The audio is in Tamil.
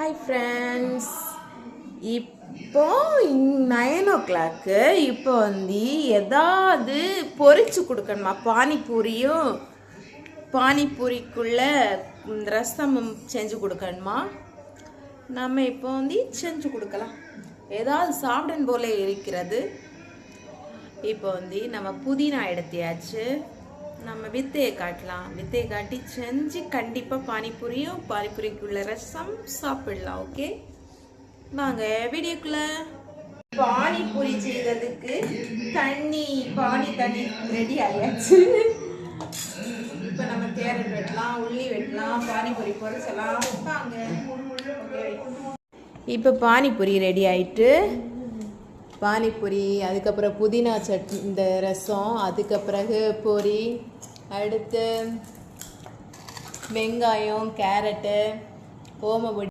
ஹாய் ஃப்ரெண்ட்ஸ் இப்போ நைன் ஓ கிளாக்கு இப்போ வந்து எதாவது பொறிச்சு கொடுக்கணுமா? பானிபூரியும் பானிபூரிக்குள்ள ரசமும் செஞ்சு கொடுக்கணுமா? நம்ம இப்போ வந்து செஞ்சு கொடுக்கலாம். ஏதாவது சாப்பிடன் போல இருக்கிறது. இப்போ வந்து நம்ம புதினா எடுத்தியாச்சு. நம்ம வித்தையை காட்டலாம். வித்தையை காட்டி செஞ்சு கண்டிப்பாக பானிபூரியும் பானிபூரிக்குள்ள ரசம் சாப்பிடலாம் ஓகே வாங்க வீடியோக்குள்ள. பானிபூரி செய்கிறதுக்கு தண்ணி பானி தண்ணி ரெடி ஆயாச்சு. இப்போ நம்ம கேரட் வெட்டலாம் உள்ளி வெட்டலாம் பானிபூரி பொரிச்சலாம். வாங்க. இப்போ பானிபூரி ரெடி ஆயிட்டு பானிபூரி அதுக்கப்புறம் புதினா சட்னி இந்த ரசம் அதுக்கு பிறகு பொரி அடுத்து வெங்காயம் கேரட்டு ஓமபொடி